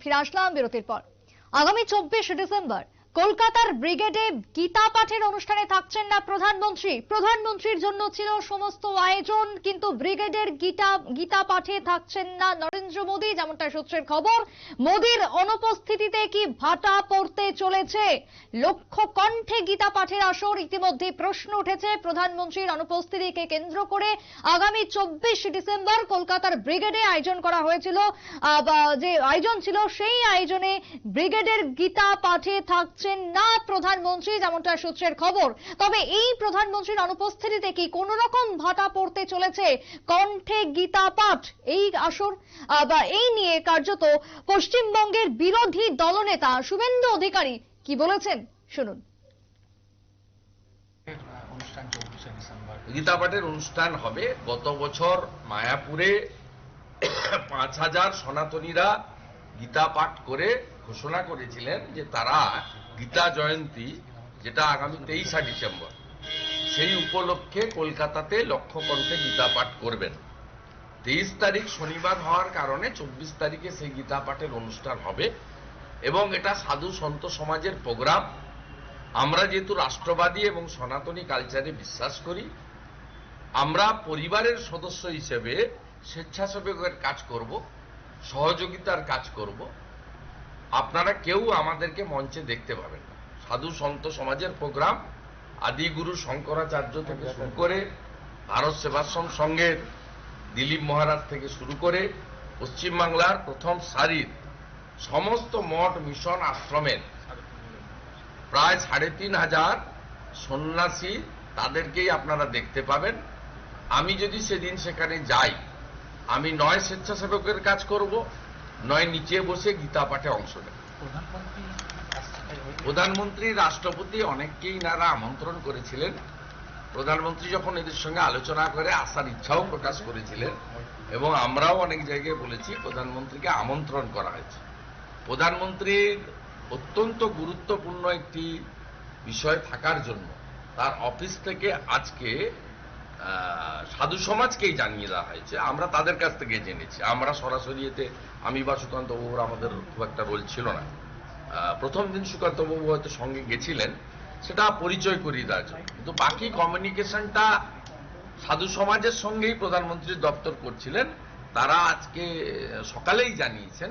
ফিরে আসলাম বিরতির পর। আগামী চব্বিশ ডিসেম্বর কলকাতার ব্রিগেডে গীতা পাঠের অনুষ্ঠানে থাকছেন না প্রধানমন্ত্রী। প্রধানমন্ত্রীর জন্য ছিল সমস্ত আয়োজন, কিন্তু ব্রিগেডের গীতা গীতা পাঠে থাকছেন না নরেন্দ্র মোদী, যেমনটা সূত্রের খবর। মোদীর অনুপস্থিতিতে কি ভাটা পড়তে চলেছে? লক্ষ কণ্ঠে গীতা পাঠের আসর, ইতিমধ্যে প্রশ্ন উঠেছে। প্রধানমন্ত্রীর অনুপস্থিতিকে কেন্দ্র করে আগামী চব্বিশ ডিসেম্বর কলকাতার ব্রিগেডে আয়োজন করা হয়েছিল। যে আয়োজন ছিল, সেই আয়োজনে ব্রিগেডের গীতা পাঠে থাকছেন না প্রধানমন্ত্রী যেমনটা সূত্রের খবর তবে এই প্রধানমন্ত্রীর অনুপস্থিতিতে কি কোন রকম ভাটা পড়তে চলেছে? কণ্ঠে গীতা পাঠ এই আসর বা এই নিয়ে কার্যত পশ্চিমবঙ্গের বিরোধী দলনেতা শুভেন্দু অধিকারী কি বলেছেন? শুনুন। অনুষ্ঠান গীতা পাঠের অনুষ্ঠান হবে গত বছর মায়াপুরে। পাঁচ হাজার সনাতনীরা গীতা পাঠ করে ঘোষণা করেছিলেন যে তারা গীতা জয়ন্তী, যেটা আগামী তেইশা ডিসেম্বর, সেই উপলক্ষে কলকাতাতে লক্ষ কণ্ঠে গীতা পাঠ করবেন। তেইশ তারিখ শনিবার হওয়ার কারণে চব্বিশ তারিখে সেই গীতা পাঠের অনুষ্ঠান হবে এবং এটা সাধু সন্ত সমাজের প্রোগ্রাম। আমরা যেহেতু রাষ্ট্রবাদী এবং সনাতনী কালচারে বিশ্বাস করি, আমরা পরিবারের সদস্য হিসেবে স্বেচ্ছাসেবকের কাজ করব, সহযোগিতার কাজ করব। আপনারা কেউ আমাদেরকে মঞ্চে দেখতে পাবেন না। সাধু সন্ত সমাজের প্রোগ্রাম, আদিগুরু শঙ্করাচার্য থেকে শুরু করে ভারত সেবাশ্রম সংঘের দিলীপ মহারাজ থেকে শুরু করে পশ্চিমবাংলার প্রথম সারির সমস্ত মঠ মিশন আশ্রমের প্রায় সাড়ে তিন হাজার সন্ন্যাসী তাদেরকেই আপনারা দেখতে পাবেন। আমি যদি সেদিন সেখানে যাই, আমি নয় স্বেচ্ছাসেবকের কাজ করব নয় নিচে বসে গীতা পাঠে অংশ নেব প্রধানমন্ত্রী রাষ্ট্রপতি অনেককেই নারা আমন্ত্রণ করেছিলেন। প্রধানমন্ত্রী যখন এদের সঙ্গে আলোচনা করে আসার ইচ্ছাও প্রকাশ করেছিলেন এবং আমরাও অনেক জায়গায় বলেছি প্রধানমন্ত্রীকে আমন্ত্রণ করা হয়েছে। প্রধানমন্ত্রীর অত্যন্ত গুরুত্বপূর্ণ একটি বিষয় থাকার জন্য তার অফিস থেকে আজকে সাধু সমাজকেই জানিয়ে দেওয়া হয়েছে। আমরা তাদের কাছ থেকে জেনেছি। আমরা সরাসরি এতে আমি বা সুকান্ত বাবুর আমাদের খুব একটা রোল ছিল না। প্রথম দিন সুকান্ত বাবু হয়তো সঙ্গে গেছিলেন। সেটা পরিচয় করিয়ে দেওয়ার জন্য কিন্তু বাকি কমিউনিকেশনটা সাধু সমাজের সঙ্গেই প্রধানমন্ত্রীর দপ্তর করছিলেন। তারা আজকে সকালেই জানিয়েছেন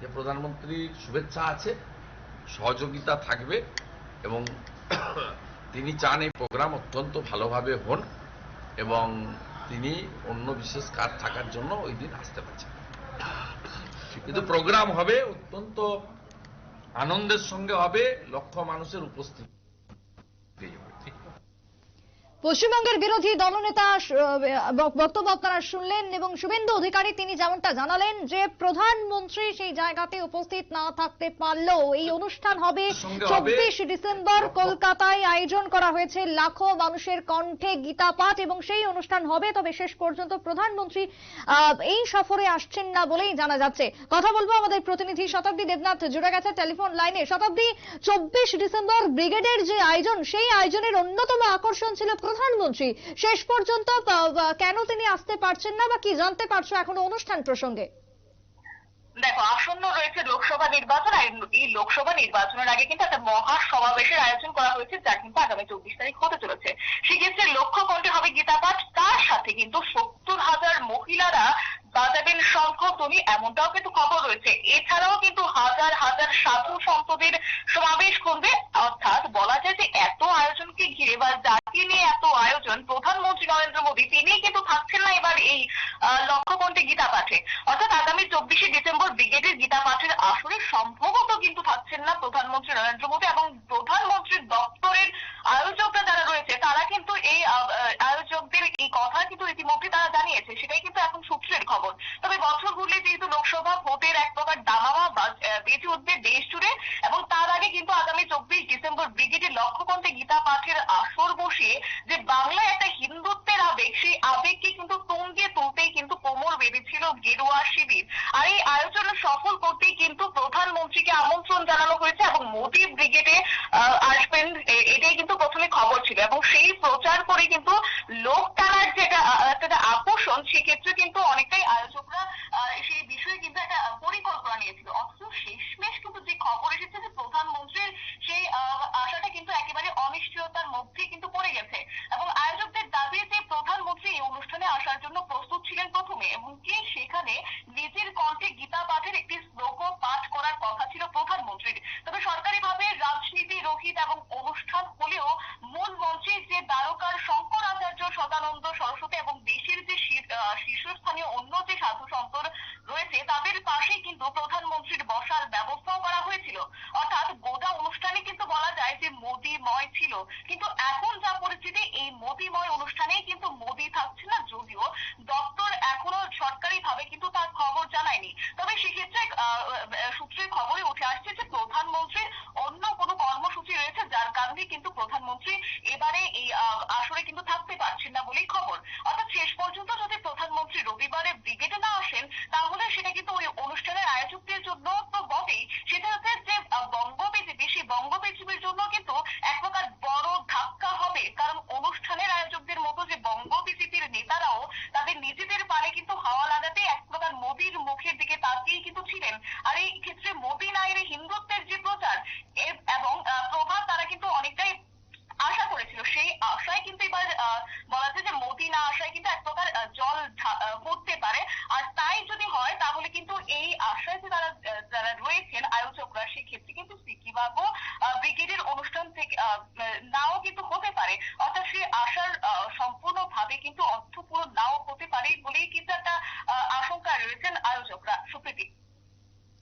যে প্রধানমন্ত্রীর শুভেচ্ছা আছে, সহযোগিতা থাকবে এবং তিনি চান এই প্রোগ্রাম অত্যন্ত ভালোভাবে হন। এবং তিনি অন্য বিশেষ কাজ থাকার জন্য ওই দিন আসতে পারছেন। কিন্তু প্রোগ্রাম হবে অত্যন্ত আনন্দের সঙ্গে হবে লক্ষ মানুষের উপস্থিতি। পশ্চিমবঙ্গের বিরোধী দলনেতা বক্তব্য আপনারা শুনলেন এবং শুভেন্দু অধিকারী তিনি যেমনটা জানালেন যে প্রধানমন্ত্রী সেই জায়গাতে উপস্থিত না থাকতে পারলেও এই অনুষ্ঠান হবে চব্বিশ ডিসেম্বর কলকাতায় আয়োজন করা হয়েছে লাখো মানুষের কণ্ঠে গীতা পাঠ এবং সেই অনুষ্ঠান হবে। তবে শেষ পর্যন্ত প্রধানমন্ত্রী আহ, এই সফরে আসছেন না বলেই জানা যাচ্ছে। কথা বলব আমাদের প্রতিনিধি শতাব্দী দেবনাথ জুড়ে গেছে টেলিফোন লাইনে। শতাব্দী চব্বিশ ডিসেম্বর ব্রিগেডের যে আয়োজন সেই আয়োজনের অন্যতম আকর্ষণ ছিল প্রধানমন্ত্রী, শেষ পর্যন্ত কেন তিনি আসতে পারছেন না বা কি জানতে পারছ এখনও অনুষ্ঠান প্রসঙ্গে? দেখো, আসন্ন রয়েছে লোকসভা নির্বাচন, আর এই লোকসভা নির্বাচনের আগে কিন্তু একটা মহা সমাবেশের আয়োজন করা হয়েছে, যা কিন্তু আগামী চব্বিশ তারিখ হতে চলেছে। সেক্ষেত্রে লক্ষ্য কণ্ঠে হবে গীতা পাঠ? তার সাথে কিন্তু সত্তর হাজার মহিলারা বাজাবেন শঙ্খ ধ্বনি এমনটাও কিন্তু খবর রয়েছে। এছাড়াও কিন্তু হাজার হাজার সাধু সন্তদের সমাবেশ করবে অর্থাৎ বলা যায় যে এত আয়োজনকে ঘিরে বা যাকে নিয়ে এত আয়োজন প্রধানমন্ত্রী নরেন্দ্র মোদী তিনি কিন্তু থাকছেন না এবার এই লক্ষ্যকণ্ঠে গীতা পাঠে অর্থাৎ আগামী চব্বিশে ডিসেম্বর ব্রিগেডের গীতা পাঠের আসরে সম্ভবত কিন্তু থাকছেন না প্রধানমন্ত্রী নরেন্দ্র মোদী এবং প্রধানমন্ত্রীর দপ্তরের আয়োজকরা যারা রয়েছে তারা কিন্তু এই আহ, আহ, আয়োজকদের এই কথা কিন্তু ইতিমধ্যে তারা জানিয়েছে সেটাই কিন্তু এখন সূত্রের খবর তবে বছর ঘুরলে যেহেতু লোকসভা ভোটের এক প্রকার দামামা বেজে উঠবে দেশ জুড়ে। এবং তার আগে কিন্তু আগামী চব্বিশ ডিসেম্বর ব্রিগেডের লক্ষ্যকণ্ঠে গীতা পাঠের আসর বসিয়ে যে বাংলায় একটা হিন্দুত্বের আবেগ, সেই আবেগকে কিন্তু তুঙ্গে তুলতেই কিন্তু কোমর বেঁধেছিল গেরুয়া শিবির। আর এই আয়োজন সফল করতেই কিন্তু প্রধানমন্ত্রীকে আমন্ত্রণ জানানো হয়েছে এবং মোদী ব্রিগেডে আসবেন এটাই কিন্তু প্রথমে খবর ছিল। এবং সেই প্রচার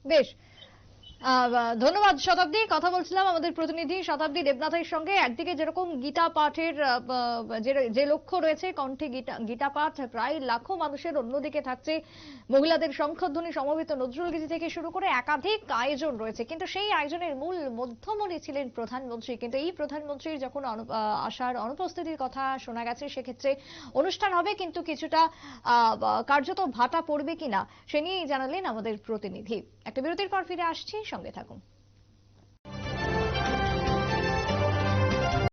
1. ধন্যবাদ শতাব্দী। কথা বলছিলাম আমাদের প্রতিনিধি শতাব্দী দেবনাথের সঙ্গে। একদিকে যেরকম গীতা পাঠের যে- লক্ষ্য রয়েছে, কণ্ঠে গীতা গীতা পাঠ, প্রায় লাখো মানুষের অন্যদিকে থাকছে। মহিলাদের সংখ্যধ্বনি সমবেত নজরুল গীতি থেকে শুরু করে একাধিক আয়োজন রয়েছে। কিন্তু সেই আয়োজনের মূল মধ্যমণি ছিলেন প্রধানমন্ত্রী। কিন্তু এই প্রধানমন্ত্রীর যখন আসার অনুপস্থিতির কথা শোনা গেছে, সেক্ষেত্রে অনুষ্ঠান হবে, কিন্তু কিছুটা কার্যত ভাটা পড়বে কিনা, সে নিয়েই জানালেন আমাদের প্রতিনিধি। একটা বিরতির পর ফিরে আসছি। সঙ্গে থাকুন